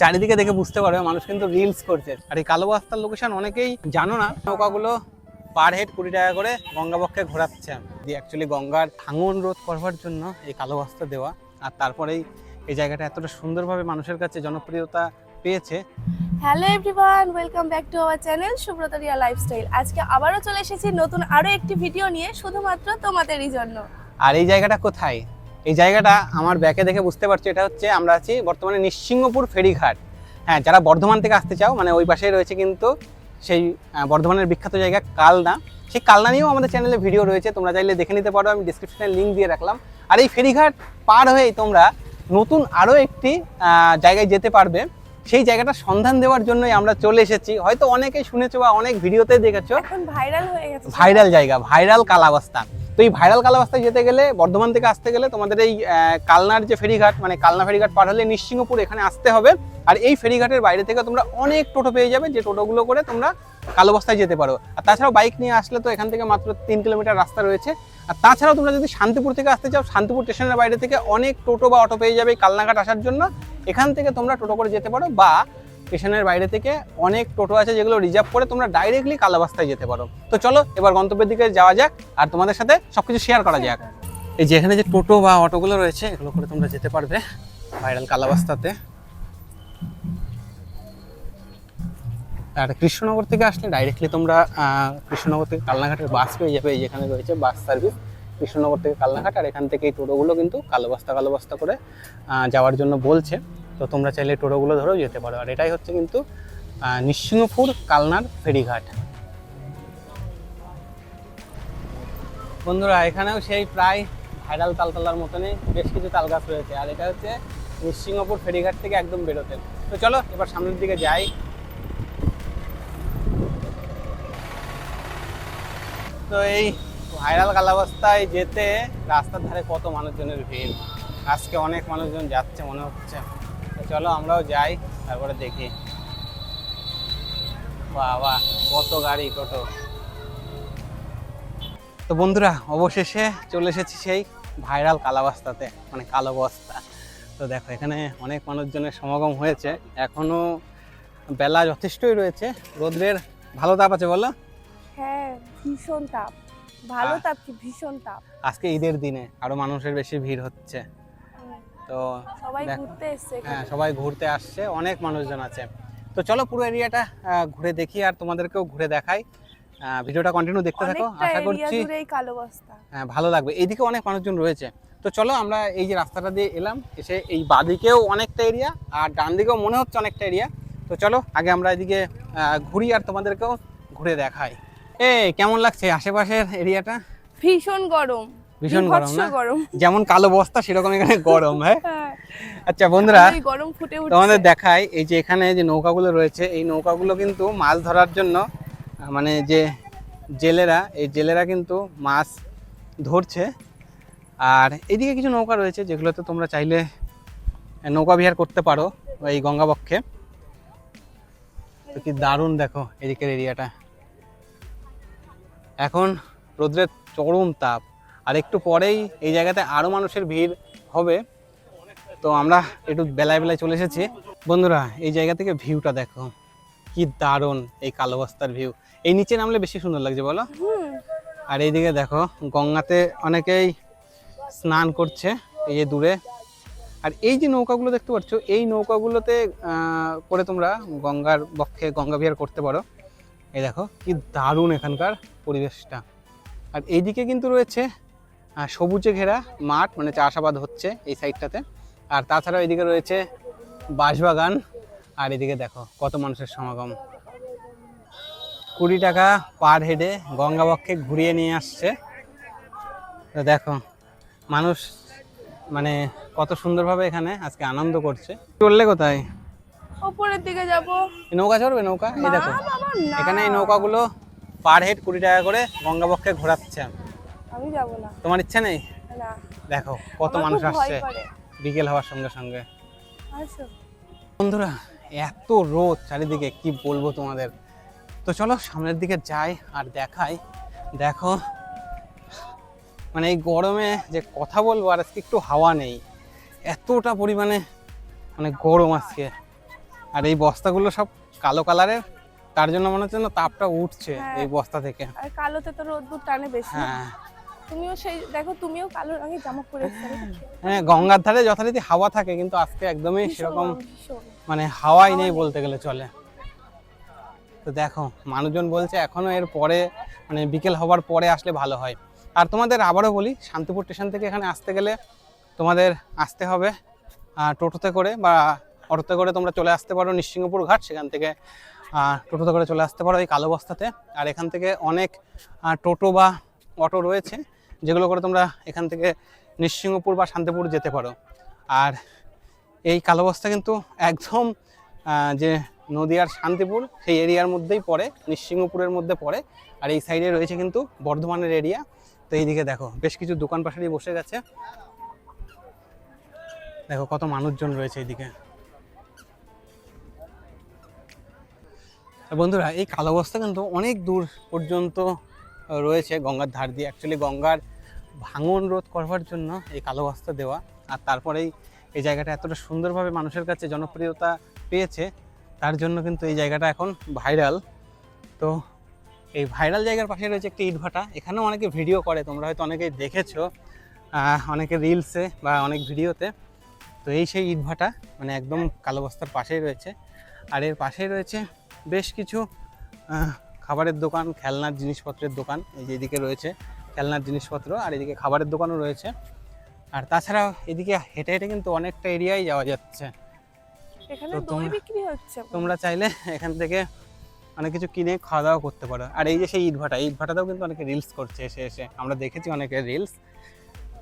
চারিদিকে দেখে বুঝতে পারবে মানুষ কিন্তু রিলস করছে। আর এই কালো বস্তার লোকেশন অনেকেই জানো না নৌকাগুলো পার হেড কুড়ি টাকা করে গঙ্গাবক্ষে ঘোরাচ্ছে। দিয়ে অ্যাকচুয়ালি গঙ্গার ভাঙন রোধ করবার জন্য এই কালো বস্তা দেওয়া। আর তারপরেই এই জায়গাটা এতটা সুন্দরভাবে মানুষের কাছে জনপ্রিয়তা পেয়েছে। Hello everyone welcome back to our channel সুব্রতরিয়া lifestyle আজকে আবারও চলে এসেছি নতুন আরও একটি ভিডিও নিয়ে শুধুমাত্র তোমাদেরই জন্য। আর এই জায়গাটা কোথায়? এই জায়গাটা আমার ব্যাকে দেখে বুঝতে পারছ এটা হচ্ছে আমরা আছি বর্তমানে নিশ্চিঙ্গপুর ফেরিঘাট। হ্যাঁ যারা বর্ধমান থেকে আসতে চাও মানে ওই পাশেই রয়েছে কিন্তু সেই বর্ধমানের বিখ্যাত জায়গা কালনা। সেই কালনা নিয়েও আমাদের চ্যানেলে ভিডিও রয়েছে তোমরা চাইলে দেখে নিতে পারো আমি ডিসক্রিপশনে লিঙ্ক দিয়ে রাখলাম। আর এই ফেরিঘাট পার হয়েই তোমরা নতুন আরও একটি জায়গায় যেতে পারবে। সেই জায়গাটা সন্ধান দেওয়ার জন্যই আমরা চলে এসেছি। হয়তো অনেকেই শুনেছো বা অনেক ভিডিওতে দেখেছ। ভাইরাল হয়ে গেছে। ভাইরাল জায়গা ভাইরাল কালাবস্তা। তো এই ভাইরাল কালাবস্তায় যেতে গেলে, বর্ধমান থেকে আসতে গেলে তোমাদের এই কালনার যে ফেরিঘাট মানে কালনা ফেরিঘাট পার হলে নিশ্চিঙ্গপুর এখানে আসতে হবে। আর এই ফেরিঘাটের বাইরে থেকে তোমরা অনেক টোটো পেয়ে যাবে যে টোটোগুলো করে তোমরা কালোবস্তায় যেতে পারো। আর তাছাড়াও বাইক নিয়ে আসলে তো এখান থেকে মাত্র তিন কিলোমিটার রাস্তা রয়েছে। আর তাছাড়াও তোমরা যদি শান্তিপুর থেকে আসতে চাও, শান্তিপুর স্টেশনের বাইরে থেকে অনেক টোটো বা অটো পেয়ে যাবে কালনাঘাট আসার জন্য। এখান থেকে তোমরা টোটো করে যেতে পারো বা স্টেশনের বাইরে থেকে অনেক টোটো আছে যেগুলো রিজার্ভ করে তোমরা ডাইরেক্টলি কালাবাস্তায় যেতে পারো। তো চলো, এবার গন্তব্যের দিকে যাওয়া যাক আর তোমাদের সাথে সবকিছু শেয়ার করা যাক। এই যে এখানে যে টোটো বা অটোগুলো রয়েছে, এগুলো করে তোমরা যেতে পারবে ভাইরাল কালাবাস্তাতে। আর কৃষ্ণনগর থেকে আসলে ডাইরেক্টলি তোমরা কৃষ্ণনগর থেকে কালনাঘাটের বাস পেয়ে যাবে, এই যেখানে রয়েছে বাস সার্ভিস কৃষ্ণনগর থেকে কালনাঘাট, আর এখান থেকে এই টোটোগুলো কিন্তু কালোবস্তা কালোবস্তা করে যাওয়ার জন্য বলছে। তো তোমরা চাইলে টোটোগুলো ধরেও যেতে পারো। আর এটাই হচ্ছে কিন্তু নিঃসিংহপুর কালনার ফেরিঘাট। বন্ধুরা, এখানেও সেই প্রায় ভাইরাল তালতলার মতনই বেশ কিছু তাল গাছ রয়েছে। আর এটা হচ্ছে নিঃসিংহপুর ফেরিঘাট থেকে একদম বেরোতে। তো চলো, এবার সামনের দিকে যাই। তো এই ভাইরাল কালাবস্তায় যেতে রাস্তার ধারে কত মানুষজনের ভিড়? আজকে অনেক মানুষজন যাচ্ছে মনে হচ্ছে। চলো আমরাও যাই তারপরে দেখি। বাবা কত গাড়ি টোটো তো বন্ধুরা অবশেষে চলে এসেছি সেই ভাইরাল কালাবস্তাতে মানে কালো বস্তা। তো দেখো এখানে অনেক মানুষজনের সমাগম হয়েছে। এখনও বেলা যথেষ্টই রয়েছে। রোদ্রের ভালো তাপ আছে বলো? হ্যাঁ ভীষণ তাপ। ভালো তাপ কি? ভীষণ তাপ। আজকে ঈদের দিনে আরও মানুষের বেশি ভিড় হচ্ছে। তো সবাই ঘুরতে এসছে হ্যাঁ সবাই ঘুরতে আসছে অনেক মানুষজন আছে। তো চলো পুরো এরিয়াটা ঘুরে দেখি আর তোমাদেরকেও ঘুরে দেখাই। ভিডিওটা কন্টিনিউ দেখতে থাকো আশা করছি হ্যাঁ, ভালো লাগবে। এইদিকে অনেক মানুষজন রয়েছে। তো চলো আমরা এই যে রাস্তাটা দিয়ে এলাম এসে এই বাদিকেও অনেকটা এরিয়া আর ডান দিকেও মনে হচ্ছে অনেকটা এরিয়া তো চলো আগে আমরা এদিকে ঘুরি আর তোমাদেরকেও ঘুরে দেখাই। এ কেমন লাগছে আশেপাশের এরিয়াটা ভীষণ গরম। ভীষণ গরম না? যেমন কালো বস্তা সেরকম এখানে গরম হ্যাঁ? হ্যাঁ, আচ্ছা বন্ধুরা গরম ফুটে তোমাদের দেখাই এই যে এখানে যে নৌকাগুলো রয়েছে এই নৌকাগুলো কিন্তু মাছ ধরার জন্য মানে যে জেলেরা এই জেলেরা কিন্তু মাছ ধরছে। আর এইদিকে কিছু নৌকা রয়েছে যেগুলোতে তোমরা চাইলে নৌকা বিহার করতে পারো এই গঙ্গাবক্ষে। তো কি দারুণ দেখো এদিকের এরিয়াটা। এখন রোদ্রের চরম তাপ। আর একটু পরেই এই জায়গাতে আরও মানুষের ভিড় হবে। তো আমরা একটু বেলায় বেলায় চলে এসেছি। বন্ধুরা এই জায়গা থেকে ভিউটা দেখো। কি দারুণ এই কালো বস্তার ভিউ। এই নিচে নামলে বেশি সুন্দর লাগছে বলো? আর এইদিকে দেখো গঙ্গাতে অনেকেই স্নান করছে এই যে দূরে। আর এই যে নৌকাগুলো দেখতে পাচ্ছ এই নৌকাগুলোতে করে তোমরা গঙ্গার বক্ষে গঙ্গা বিহার করতে পারো। এই দেখো কি দারুণ এখানকার পরিবেশটা। আর এইদিকে কিন্তু রয়েছে সবুজে ঘেরা মাঠ মানে চাষাবাদ হচ্ছে এই সাইডটাতে আর তাছাড়াও এদিকে রয়েছে বাঁশবাগান আর এদিকে দেখো কত মানুষের সমাগম। কুড়ি টাকা পার হেডে গঙ্গাবক্ষে ঘুরিয়ে নিয়ে আসছে। তো দেখো মানুষ মানে কত সুন্দরভাবে এখানে আজকে আনন্দ করছে। চললে কোথায়? ওপরের দিকে যাব। নৌকা চড়বে নৌকা? এই দেখো এখানে এই নৌকাগুলো পার হেড কুড়ি টাকা করে গঙ্গাবক্ষে ঘোরাচ্ছে। আমি যাব না। তোমার ইচ্ছা নেই? না। দেখো কত মানুষ আসছে বিকেল হওয়ার সঙ্গে সঙ্গে। বন্ধুরা এত রোদ চারিদিকে কি বলব তোমাদের? তো চলো সামনের দিকে যাই আর দেখাই। দেখো মানে এই গরমে যে কথা বলব আর আজকে একটু হাওয়া নেই। এতটা পরিমাণে মানে গরম আজকে। আর এই বস্তাগুলো সব কালো কালারের তার জন্য মনে হচ্ছে না তাপটা উঠছে হ্যাঁ। এই বস্তা থেকে। আর কালোতে তো রোদ্দুর টানে বেশি। হ্যাঁ। তুমিও সেই দেখো তুমিও কালো রঙের জামা পরে হ্যাঁ গঙ্গার ধারে যথারীতি হাওয়া থাকে কিন্তু আজকে একদমই সেরকম মানে হাওয়াই নেই। বলতে গেলে চলে। তো দেখো মানুষজন বলছে এখনও এর পরে মানে বিকেল হবার পরে আসলে ভালো হয়। আর তোমাদের আবারও বলি শান্তিপুর স্টেশন থেকে এখানে আসতে গেলে তোমাদের আসতে হবে টোটোতে করে বা অটোতে করে তোমরা চলে আসতে পারো নিশ্চিংহপুর ঘাট সেখান থেকে টোটোতে করে চলে আসতে পারো এই কালো বস্তাতে। আর এখান থেকে অনেক টোটো বা অটো রয়েছে। যেগুলো করে তোমরা এখান থেকে নিশ্চিংহপুর বা শান্তিপুর যেতে পারো। আর এই কালো বস্তা কিন্তু একদম যে নদিয়ার শান্তিপুর, সেই এরিয়ার মধ্যেই পড়ে নিশ্চিংহপুরের মধ্যে পড়ে। আর এই সাইডে রয়েছে কিন্তু বর্ধমানের এরিয়া তো এইদিকে দেখো, বেশ কিছু দোকান পাশারি বসে গেছে। দেখো কত মানুষজন রয়েছে এইদিকে। বন্ধুরা, এই কালো বস্তা কিন্তু অনেক দূর পর্যন্ত রয়েছে গঙ্গার ধার দিয়ে। অ্যাকচুয়ালি গঙ্গার ভাঙন রোধ করবার জন্য এই কালো বস্তা দেওয়া আর তারপরেই এই জায়গাটা এতটা সুন্দরভাবে মানুষের কাছে জনপ্রিয়তা পেয়েছে, তার জন্য কিন্তু এই জায়গাটা এখন ভাইরাল। তো এই ভাইরাল জায়গার পাশে রয়েছে একটি ইটভাটা, এখানেও অনেকে ভিডিও করে, তোমরা হয়তো অনেকেই দেখেছ অনেকে রিলসে বা অনেক ভিডিওতে। তো এই সেই ইটভাটা মানে একদম কালো বস্তার পাশেই রয়েছে। আর এর পাশেই রয়েছে বেশ কিছু খাবারের দোকান, খেলনার জিনিসপত্রের দোকান, এই যে এদিকে রয়েছে। খেলনার জিনিসপত্র আর এদিকে খাবারের দোকানও রয়েছে। আর তাছাড়াও এদিকে হেঁটে হেঁটে কিন্তু অনেকটা এরিয়ায় যাওয়া যাচ্ছে। এখানে তো দই তোমরা- বিক্রি হচ্ছে তোমরা চাইলে এখান থেকে অনেক কিছু কিনে খাওয়া দাওয়া করতে পারো। আর এই যে সেই ইটভাটা ইটভাটাতেও কিন্তু অনেকে রিলস করছে এসে এসে। আমরা দেখেছি অনেকের রিলস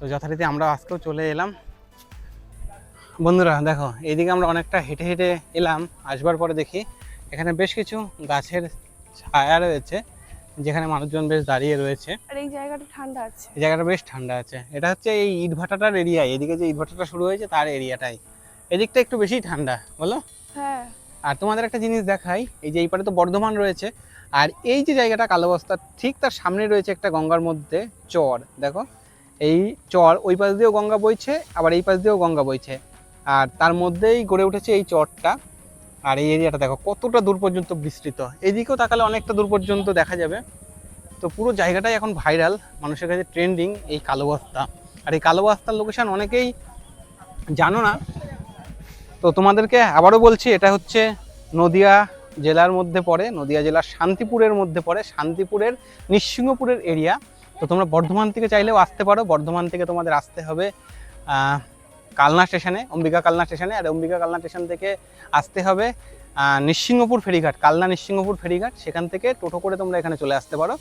তো যথারীতি আমরা আজকেও চলে এলাম। বন্ধুরা দেখো এইদিকে আমরা অনেকটা হেঁটে হেঁটে এলাম। আসবার পরে দেখি এখানে বেশ কিছু গাছের ছায়া রয়েছে। যেখানে মানুষজন বেশ দাঁড়িয়ে রয়েছে। আর এই জায়গাটা ঠান্ডা আছে। এই জায়গাটা বেশ ঠান্ডা আছে। এটা হচ্ছে এই ইটভাটাটার এরিয়া এদিকে যে ইটভাটাটা শুরু হয়েছে তার এরিয়াটাই এদিকটা একটু বেশি ঠান্ডা বলো? হ্যাঁ। আর তোমাদের একটা জিনিস দেখাই এই যে এই পারে তো বর্ধমান রয়েছে। আর এই যে জায়গাটা কালো বস্তা ঠিক তার সামনে রয়েছে একটা গঙ্গার মধ্যে চর দেখো। এই চর ওই পাশ দিয়েও গঙ্গা বইছে আবার এই পাশ দিয়েও গঙ্গা বইছে। আর তার মধ্যেই গড়ে উঠেছে এই চরটা। আর এই এরিয়াটা দেখো, কতটা দূর পর্যন্ত বিস্তৃত। এদিকেও তাকালে অনেকটা দূর পর্যন্ত দেখা যাবে। তো পুরো জায়গাটাই এখন ভাইরাল, মানুষের কাছে ট্রেন্ডিং এই কালো বস্তা। আর এই কালো বস্তার লোকেশন অনেকেই জানো না। তো তোমাদেরকে আবারও বলছি, এটা হচ্ছে নদিয়া জেলার মধ্যে পড়ে, নদিয়া জেলার শান্তিপুরের মধ্যে পড়ে। শান্তিপুরের নিঃসিংহপুরের এরিয়া তো তোমরা বর্ধমান থেকে চাইলেও আসতে পারো। বর্ধমান থেকে তোমাদের আসতে হবে কালনা স্টেশনে, অম্বিকা কালনা স্টেশনে, আর অম্বিকা কালনা স্টেশন থেকে আসতে হবে নিঃসিংহপুর ফেরিঘাট, কালনা নিঃসিংহপুর ফেরিঘাট, সেখান থেকে টোটো করে তোমরা এখানে চলে আসতে পারো।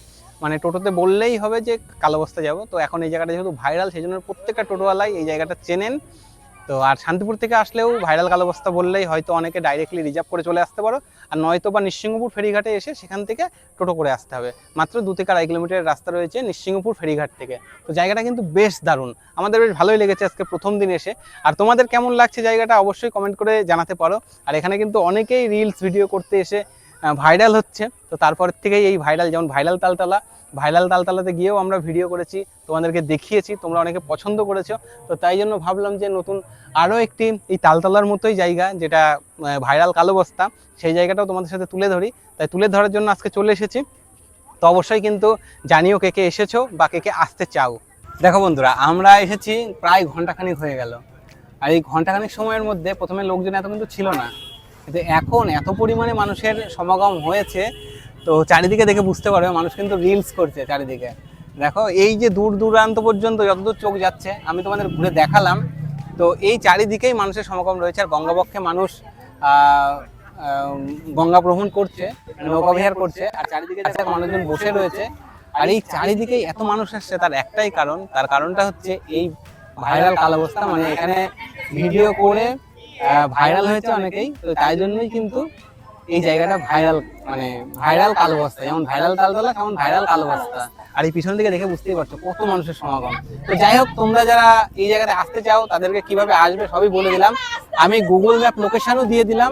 মানে টোটোতে বললেই হবে যে, কালো বস্তা যাব। তো এখন এই জায়গাটা যেহেতু ভাইরাল সেই জন্য প্রত্যেকটা টোটোওয়ালাই এই জায়গাটা চেনেন। তো আর শান্তিপুর থেকে আসলেও ভাইরাল কালো বস্তা বললেই হয়তো অনেকে ডাইরেক্টলি রিজার্ভ করে চলে আসতে পারো। আর নয়তো বা নিশ্চিংহপুর ফেরিঘাটে এসে সেখান থেকে টোটো করে আসতে হবে। মাত্র দু থেকে আড়াই কিলোমিটার রাস্তা রয়েছে নিশ্চিংহপুর ফেরিঘাট থেকে। তো জায়গাটা কিন্তু বেশ দারুণ। আমাদের বেশ ভালোই লেগেছে আজকে প্রথম দিন এসে। আর তোমাদের কেমন লাগছে জায়গাটা অবশ্যই কমেন্ট করে জানাতে পারো। আর এখানে কিন্তু অনেকেই রিলস ভিডিও করতে এসে ভাইরাল হচ্ছে। তো তারপর থেকেই এই ভাইরাল যেমন ভাইরাল তালতলা ভাইরাল তালতলাতে গিয়েও আমরা ভিডিও করেছি, তোমাদেরকে দেখিয়েছি, তোমরা অনেকে পছন্দ করেছ। তো তাই জন্য ভাবলাম যে নতুন আরও একটি এই তালতলার মতোই জায়গা, যেটা ভাইরাল কালো বস্তা, সেই জায়গাটাও তোমাদের সাথে তুলে ধরি। তাই তুলে ধরার জন্য আজকে চলে এসেছি। তো অবশ্যই কিন্তু জানিও কে কে এসেছ বা কে কে আসতে চাও। দেখো বন্ধুরা, আমরা এসেছি প্রায় ঘন্টাখানিক হয়ে গেল। আর এই ঘন্টাখানিক সময়ের মধ্যে প্রথমে লোকজন এত কিন্তু ছিল না। কিন্তু এখন এত পরিমাণে মানুষের সমাগম হয়েছে, তো চারিদিকে দেখে বুঝতে পারবে, মানুষ কিন্তু রিলস করছে চারিদিকে। দেখো, এই যে দূর দূরান্ত পর্যন্ত যতদূর চোখ যাচ্ছে, আমি তোমাদের ঘুরে দেখালাম, তো এই চারিদিকেই মানুষের সমাগম রয়েছে, আর গঙ্গাবক্ষে মানুষ গঙ্গা ভ্রমণ করছে, নৌকা বিহার করছে, আর চারিদিকে মানুষজন বসে রয়েছে, আর এই চারিদিকেই এত মানুষ আসছে, তার একটাই কারণ, তার কারণটা হচ্ছে এই ভাইরাল কালাবস্থা মানে এখানে ভিডিও করে ভাইরাল হয়েছে অনেকেই, তো তাই জন্যই কিন্তু এই জায়গাটা ভাইরাল মানে ভাইরাল কালো বস্তা। যেমন ভাইরাল তালতলা, তেমন ভাইরাল কালো বস্তা। আর এই পিছন দিকে দেখে বুঝতেই পারছ, কত মানুষের সমাগম। তো যাই হোক, তোমরা যারা এই জায়গাতে আসতে চাও, তাদেরকে কীভাবে আসবে সবই বলে দিলাম। আমি গুগল ম্যাপ লোকেশনও দিয়ে দিলাম।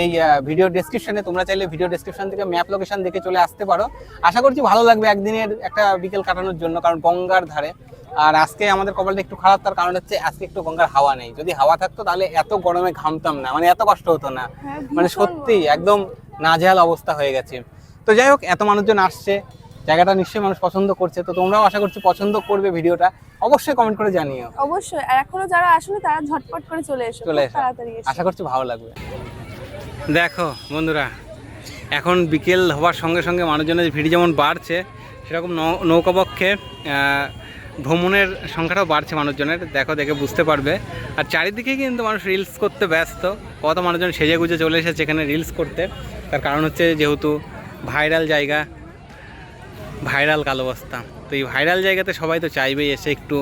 এই ভিডিও ডেসক্রিপশনে তোমরা চাইলে ভিডিও ডেসক্রিপশন থেকে ম্যাপ লোকেশন দেখে চলে আসতে পারো। আশা করছি ভালো লাগবে একদিনের একটা বিকেল কাটানোর জন্য কারণ গঙ্গার ধারে। আর আজকে আমাদের কপালটা একটু খারাপ তার কারণ হচ্ছে আজকে একটু গঙ্গার হাওয়া নেই। যদি হাওয়া থাকতো তাহলে এত গরমে ঘামতাম না মানে এত কষ্ট হতো না। হ্যাঁ, মানে সত্যি একদম নাজেহাল অবস্থা হয়ে গেছে। তো যাই হোক এত মানুষজন আসছে জায়গাটা নিশ্চয়ই মানুষ পছন্দ করছে। তো তোমরাও আশা করছি পছন্দ করবে ভিডিওটা। অবশ্যই কমেন্ট করে জানিও। অবশ্যই আর এখনও যারা আসলে তারা ঝটপট করে চলে এসো। চলে এসো। আশা করছি ভালো লাগবে। দেখো, বন্ধুরা, এখন বিকেল হওয়ার সঙ্গে সঙ্গে মানুষজনের ভিড় যেমন বাড়ছে, সেরকম নৌকাপক্ষে ভ্রমণের সংখ্যাটাও বাড়ছে মানুষজনের, দেখো, দেখে বুঝতে পারবে। আর চারিদিকে কিন্তু মানুষ রিলস করতে ব্যস্ত, কত মানুষজন সেজে গুজে চলে এসেছে এখানে রিলস করতে। তার কারণ হচ্ছে যেহেতু ভাইরাল জায়গা ভাইরাল কালো বস্তা তো এই ভাইরাল জায়গাতে সবাই তো চাইবেই এসে একটু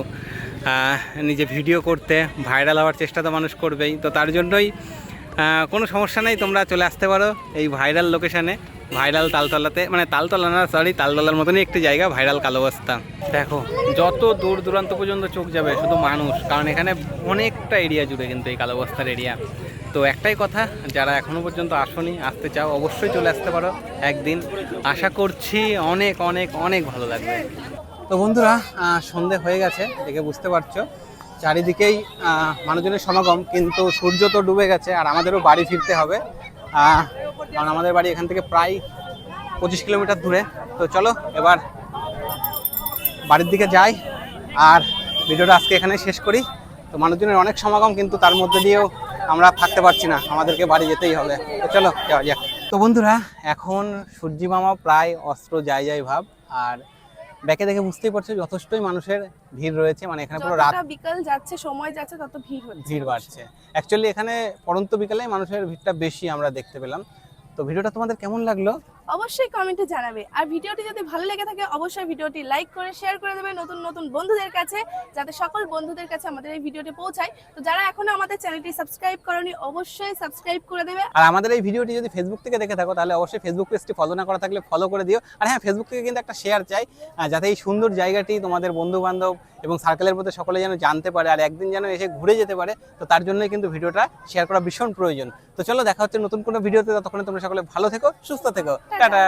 নিজে ভিডিও করতে ভাইরাল হওয়ার চেষ্টা তো মানুষ করবেই। তো তার জন্যই কোনো সমস্যা নেই, তোমরা চলে আসতে পারো এই ভাইরাল লোকেশানে ভাইরাল তালতলাতে মানে তালতলা না সরি তালতলার মতনই একটি জায়গা, ভাইরাল কালো বস্তা। দেখো, যত দূর দূরান্ত পর্যন্ত চোখ যাবে, শুধু মানুষ, কারণ এখানে অনেকটা এরিয়া জুড়ে কিন্তু এই কালো বস্তার এরিয়া তো একটাই কথা, যারা এখনও পর্যন্ত আসনি, আসতে চাও, অবশ্যই চলে আসতে পারো একদিন। আশা করছি অনেক অনেক অনেক ভালো লাগবে। তো বন্ধুরা সন্ধে হয়ে গেছে, দেখে বুঝতে পারছ। চারিদিকেই মানুষজনের সমাগম, কিন্তু সূর্য তো ডুবে গেছে আর আমাদেরও বাড়ি ফিরতে হবে। কারণ আমাদের বাড়ি এখান থেকে প্রায় পঁচিশ কিলোমিটার দূরে। তো চলো, এবার বাড়ির দিকে যাই। আর ভিডিওটা আজকে এখানে শেষ করি। তো মানুষজনের অনেক সমাগম, কিন্তু তার মধ্যে দিয়েও আমরা থাকতে পারছি না। আমাদেরকে বাড়ি যেতেই হবে। তো চলো, যাওয়া যাক। তো বন্ধুরা, এখন সূর্যি মামা প্রায় অস্ত্র যায় যায় ভাব। আর ব্যাকে দেখে বুঝতেই পারছ যথেষ্টই মানুষের ভিড় রয়েছে মানে এখানে পুরো রাত বিকাল যাচ্ছে সময় যাচ্ছে তত ভিড় হচ্ছে। ভিড় বাড়ছে। অ্যাকচুয়ালি এখানে পরন্ত বিকালে মানুষের ভিড়টা বেশি আমরা দেখতে পেলাম। তো ভিডিওটা তোমাদের কেমন লাগল? অবশ্যই কমেন্টে জানাবে। আর ভিডিওটি যদি ভালো লেগে থাকে, অবশ্যই ভিডিওটি লাইক করে শেয়ার করে দেবে নতুন নতুন বন্ধুদের কাছে, যাতে সকল বন্ধুদের কাছে আমাদের এই ভিডিওটি পৌঁছায়। তো যারা এখনও আমাদের চ্যানেলটি সাবস্ক্রাইব করনি, অবশ্যই সাবস্ক্রাইব করে দেবে। আর আমাদের এই ভিডিওটি যদি ফেসবুক থেকে দেখে থাকো, তাহলে অবশ্যই ফেসবুক পেজটি ফলো না করা থাকলে ফলো করে দিও। আর হ্যাঁ ফেসবুক থেকে কিন্তু একটা শেয়ার চাই যাতে এই সুন্দর জায়গাটি তোমাদের বন্ধু বান্ধব এবং সার্কেলের মধ্যে সকলে যেন জানতে পারে আর একদিন যেন এসে ঘুরে যেতে পারে তো তার জন্যই কিন্তু ভিডিওটা শেয়ার করা ভীষণ প্রয়োজন। তো চলো দেখা হচ্ছে নতুন কোনো ভিডিওতে তখন তোমরা সকলে ভালো থেকো সুস্থ থেকো। টাটা।